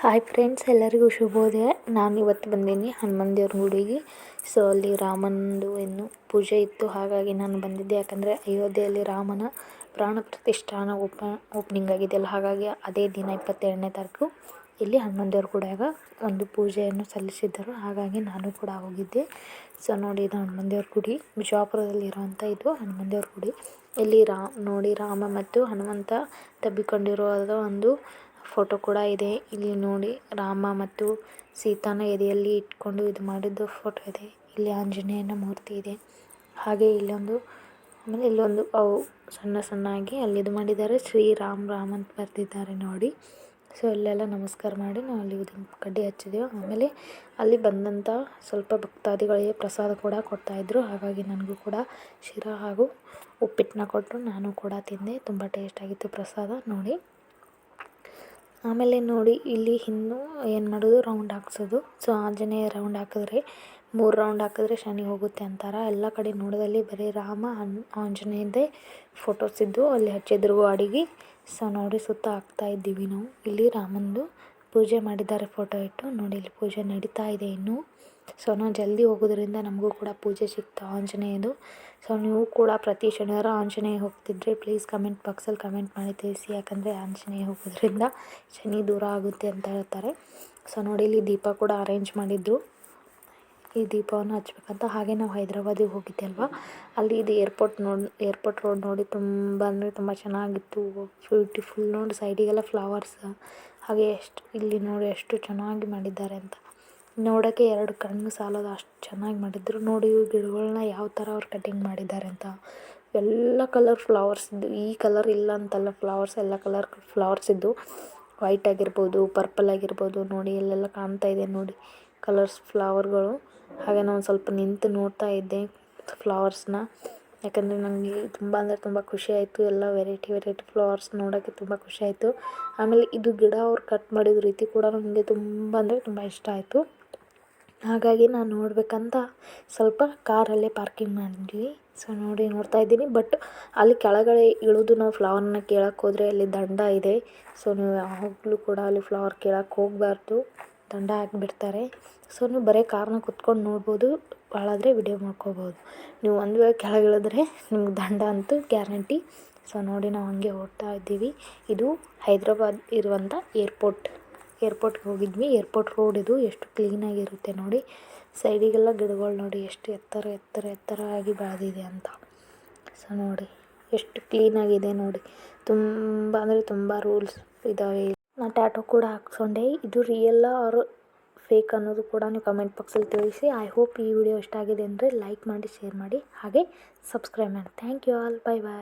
Hi friends ಎಲ್ಲರಿಗೂ ಶುಭೋದಯ. ನಾನು ಇವತ್ತು ಬಂದೀನಿ ಹನುಮಾನ್ ದೇವ್ರ ಗುಡಿಗೆ. ಸೊ ಅಲ್ಲಿ ರಾಮನದು ಏನು ಪೂಜೆ ಇತ್ತು, ಹಾಗಾಗಿ ನಾನು ಬಂದಿದ್ದೆ. ಯಾಕಂದರೆ ಅಯೋಧ್ಯೆಯಲ್ಲಿ ರಾಮನ ಪ್ರಾಣ ಪ್ರತಿಷ್ಠಾನ ಓಪ ಓಪನಿಂಗ್ ಆಗಿದೆಯಲ್ಲ ಹಾಗಾಗಿ ಅದೇ ದಿನ ಇಪ್ಪತ್ತೆರಡನೇ ತಾರೀಕು ಇಲ್ಲಿ ಹನುಮಾನ್ ದೇವ್ರ ಗುಡಿಯಾಗ ಒಂದು ಪೂಜೆಯನ್ನು ಸಲ್ಲಿಸಿದ್ದರು. ಹಾಗಾಗಿ ನಾನು ಕೂಡ ಹೋಗಿದ್ದೆ. ಸೊ ನೋಡಿ ಇದು ಹನುಮಾನ್ ದೇವ್ರ ಗುಡಿ ಬಿಜಾಪುರದಲ್ಲಿರುವಂಥ ಇದು ಹನುಮಾನ್ ದೇವ್ರ ಗುಡಿ. ಇಲ್ಲಿ ರಾ, ನೋಡಿ ರಾಮ ಮತ್ತು ಹನುಮಂತ ತಬ್ಬಿಕೊಂಡಿರುವ ಒಂದು ಫೋಟೋ ಕೂಡ ಇದೆ. ಇಲ್ಲಿ ನೋಡಿ ರಾಮ ಮತ್ತು ಸೀತಾನ ಎದೆಯಲ್ಲಿ ಇಟ್ಕೊಂಡು ಇದು ಮಾಡಿದ್ದು ಫೋಟೋ ಇದೆ. ಇಲ್ಲಿ ಆಂಜನೇಯನ ಮೂರ್ತಿ ಇದೆ. ಹಾಗೆ ಇಲ್ಲೊಂದು, ಆಮೇಲೆ ಇಲ್ಲೊಂದು ಅವು ಸಣ್ಣ ಆಗಿ ಅಲ್ಲಿ ಇದು ಮಾಡಿದ್ದಾರೆ. ಶ್ರೀ ರಾಮ್ ಅಂತ ಬರೆದಿದ್ದಾರೆ ನೋಡಿ. ಸೊ ಅಲ್ಲೆಲ್ಲ ನಮಸ್ಕಾರ ಮಾಡಿ ನಾವು ಅಲ್ಲಿ ಕಡ್ಡಿ ಹಚ್ಚಿದೆವು. ಆಮೇಲೆ ಅಲ್ಲಿ ಬಂದಂಥ ಸ್ವಲ್ಪ ಭಕ್ತಾದಿಗಳಿಗೆ ಪ್ರಸಾದ ಕೂಡ ಕೊಡ್ತಾಯಿದ್ರು ಹಾಗಾಗಿ ನನಗೂ ಕೂಡ ಶಿರಾ ಹಾಗೂ ಉಪ್ಪಿಟ್ಟನ್ನ ಕೊಟ್ಟರು. ನಾನು ಕೂಡ ತಿಂದೆ. ತುಂಬ ಟೇಸ್ಟಾಗಿತ್ತು ಪ್ರಸಾದ. ನೋಡಿ. ಆಮೇಲೆ ನೋಡಿ, ಇಲ್ಲಿ ಇನ್ನೂ ಏನು ಮಾಡೋದು ರೌಂಡ್ ಹಾಕ್ಸೋದು. ಸೊ ಆಂಜನೇಯ ರೌಂಡ್ ಹಾಕಿದ್ರೆ, ಮೂರು ರೌಂಡ್ ಹಾಕಿದ್ರೆ ಶನಿ ಹೋಗುತ್ತೆ ಅಂತಾರೆ. ಎಲ್ಲ ಕಡೆ ನೋಡಿದಲ್ಲಿ ಬರೀ ರಾಮ ಆಂಜನೇಯದೇ ಫೋಟೋಸ್ ಇದ್ದು ಅಲ್ಲಿ ಹಚ್ಚಿದ್ರು ಅಡಿಗೆ. ಸೊ ನೋಡಿ ಸುತ್ತ ಹಾಕ್ತಾ ಇದ್ದೀವಿ ನಾವು. ಇಲ್ಲಿ ರಾಮಂದು ಪೂಜೆ ಮಾಡಿದ್ದಾರೆ ಫೋಟೋ ಇಟ್ಟು. ನೋಡಿ, ಇಲ್ಲಿ ಪೂಜೆ ನಡೀತಾ ಇದೆ ಇನ್ನು. ಸೊ ನಾವು ಜಲ್ದಿ ಹೋಗೋದ್ರಿಂದ ನಮಗೂ ಕೂಡ ಪೂಜೆ ಸಿಕ್ತು ಆಂಜನೇಯದು. ಸೊ ನೀವು ಕೂಡ ಪ್ರತಿ ಶನಿವಾರ ಆಂಜನೇಯ ಹೋಗ್ತಿದ್ರೆ ಪ್ಲೀಸ್ ಕಮೆಂಟ್ ಬಾಕ್ಸಲ್ಲಿ ಕಮೆಂಟ್ ಮಾಡಿ ತಿಳಿಸಿ. ಯಾಕಂದರೆ ಆಂಜನೇಯ ಹೋಗೋದ್ರಿಂದ ಶನಿ ದೂರ ಆಗುತ್ತೆ ಅಂತ ಹೇಳ್ತಾರೆ. ಸೊ, ನೋಡಿ, ಇಲ್ಲಿ ದೀಪ ಕೂಡ ಅರೇಂಜ್ ಮಾಡಿದ್ರು. ಈ ದೀಪವನ್ನು ಹಚ್ಬೇಕಂತ ಹಾಗೆ ನಾವು ಹೈದ್ರಾಬಾದಿಗೆ ಹೋಗಿದ್ದೆ ಅಲ್ವಾ? ಅಲ್ಲಿ ಇದು ಏರ್ಪೋರ್ಟ್ ನೋಡಿ ಏರ್ಪೋರ್ಟ್ ರೋಡ್ ನೋಡಿ ತುಂಬ ಅಂದರೆ ತುಂಬ ಚೆನ್ನಾಗಿತ್ತು. ಬ್ಯೂಟಿಫುಲ್ ನೋಡಿ ಸೈಡಿಗೆಲ್ಲ ಫ್ಲವರ್ಸ್ ಹಾಗೆ ಎಷ್ಟು, ಇಲ್ಲಿ ನೋಡಿ ಎಷ್ಟು ಚೆನ್ನಾಗಿ ಮಾಡಿದ್ದಾರೆ ಅಂತ. ನೋಡೋಕ್ಕೆ ಎರಡು ಕಣ್ಣು ಸಾಲದು ಅಷ್ಟು ಚೆನ್ನಾಗಿ ಮಾಡಿದ್ರು. ನೋಡಿ ಇವು ಗಿಡಗಳನ್ನ ಯಾವ ಥರ ಅವ್ರು ಕಟಿಂಗ್ ಮಾಡಿದ್ದಾರೆ ಅಂತ. ಎಲ್ಲ ಕಲರ್ ಫ್ಲವರ್ಸ್ ಇದ್ದು, ಈ ಕಲರ್ ಇಲ್ಲ ಅಂತಲ್ಲ ಫ್ಲವರ್ಸ್ ಎಲ್ಲ ಕಲರ್ ಫ್ಲವರ್ಸ್ ಇದ್ದು. ವೈಟ್ ಆಗಿರ್ಬೋದು ಪರ್ಪಲ್ ಆಗಿರ್ಬೋದು, ನೋಡಿ ಇಲ್ಲೆಲ್ಲ ಕಾಣ್ತಾ ಇದೆ ನೋಡಿ. ಕಲರ್ಸ್ ಫ್ಲವರ್ಗಳು ಹಾಗೆ ನಾನು ಸ್ವಲ್ಪ ನಿಂತು ನೋಡ್ತಾ ಇದ್ದೆ ಫ್ಲವರ್ಸ್ನ ಯಾಕಂದರೆ ನನಗೆ ತುಂಬ ಅಂದರೆ ತುಂಬ ಖುಷಿ ಆಯಿತು. ಎಲ್ಲ ವೆರೈಟಿ ವೆರೈಟಿ ಫ್ಲವರ್ಸ್ ನೋಡೋಕ್ಕೆ ತುಂಬ ಖುಷಿ ಆಯಿತು. ಆಮೇಲೆ ಇದು ಗಿಡ ಅವ್ರು ಕಟ್ ಮಾಡಿದ ರೀತಿ ಕೂಡ ನನಗೆ ತುಂಬ ಅಂದರೆ ತುಂಬ ಇಷ್ಟ ಆಯಿತು. ಹಾಗಾಗಿ ನಾನು ನೋಡಬೇಕಂತ ಸ್ವಲ್ಪ ಕಾರಲ್ಲೇ ಪಾರ್ಕಿಂಗ್ ಮಾಡಿದ್ವಿ. ಸೊ ನೋಡಿ ನೋಡ್ತಾ ಇದ್ದೀನಿ. ಬಟ್ ಅಲ್ಲಿ ಕೆಳಗಡೆ ಇಳಿದು ನಾವು ಫ್ಲವರ್ನ ಕೇಳಕ್ಕೆ ಹೋದರೆ ಅಲ್ಲಿ ದಂಡ ಇದೆ. ಸೊ ನೀವು ಯಾವಾಗಲೂ ಕೂಡ ಅಲ್ಲಿ ಫ್ಲವರ್ ಕೇಳಕ್ಕೆ ಹೋಗಬಾರ್ದು. ದಂಡ ಹಾಕಿಬಿಡ್ತಾರೆ. ಸೊ ನೀವು ಬರೀ ಕಾರ್ನ ಕುತ್ಕೊಂಡು ನೋಡ್ಬೋದು ಭಾಳಾದರೆ ವಿಡಿಯೋ ಮಾಡ್ಕೋಬೋದು. ನೀವು ಒಂದು ವೇಳೆ ಕೆಳಗೆ ಇಳಿದ್ರೆ ನಿಮ್ಗೆ ದಂಡ ಅಂತೂ ಗ್ಯಾರಂಟಿ ಸೊ ನೋಡಿ ನಾವು ಹಂಗೆ ಹೋಗ್ತಾ ಇದ್ದೀವಿ. ಇದು ಹೈದ್ರಾಬಾದ್ ಇರುವಂಥ ಏರ್ಪೋರ್ಟ್ ಏರ್ಪೋರ್ಟ್ಗೆ ಹೋಗಿದ್ವಿ. ಏರ್ಪೋರ್ಟ್ ರೋಡ್ ಇದು ಎಷ್ಟು ಕ್ಲೀನಾಗಿರುತ್ತೆ ನೋಡಿ. ಸೈಡಿಗೆಲ್ಲ ಗಿಡಗಳು ನೋಡಿ ಎಷ್ಟು ಎತ್ತರ ಎತ್ತರ ಎತ್ತರ ಆಗಿ ಬೆಳೆದಿದೆ ಅಂತ. ಸೊ ನೋಡಿ, ಎಷ್ಟು ಕ್ಲೀನಾಗಿದೆ ನೋಡಿ. ತುಂಬ, ಅಂದರೆ ತುಂಬ ರೂಲ್ಸ್ ಇದ್ದಾವೆ ಟ್ಯಾಟೋ ಕೂಡ ಹಾಕ್ಸ್ಕೊಂಡೆ. ಇದು ರಿಯಲ್ಲ ಆರ್ ಫೇಕ್ ಅನ್ನೋದು ಕೂಡ ನೀವು ಕಮೆಂಟ್ ಬಾಕ್ಸಲ್ಲಿ ತಿಳಿಸಿ. ಐ ಹೋಪ್ ಈ ವಿಡಿಯೋ ಇಷ್ಟ ಆಗಿದೆ ಅಂದರೆ ಲೈಕ್ ಮಾಡಿ ಶೇರ್ ಮಾಡಿ, ಹಾಗೆ ಸಬ್ಸ್ಕ್ರೈಬ್ ಮಾಡಿ. Thank you all bye bye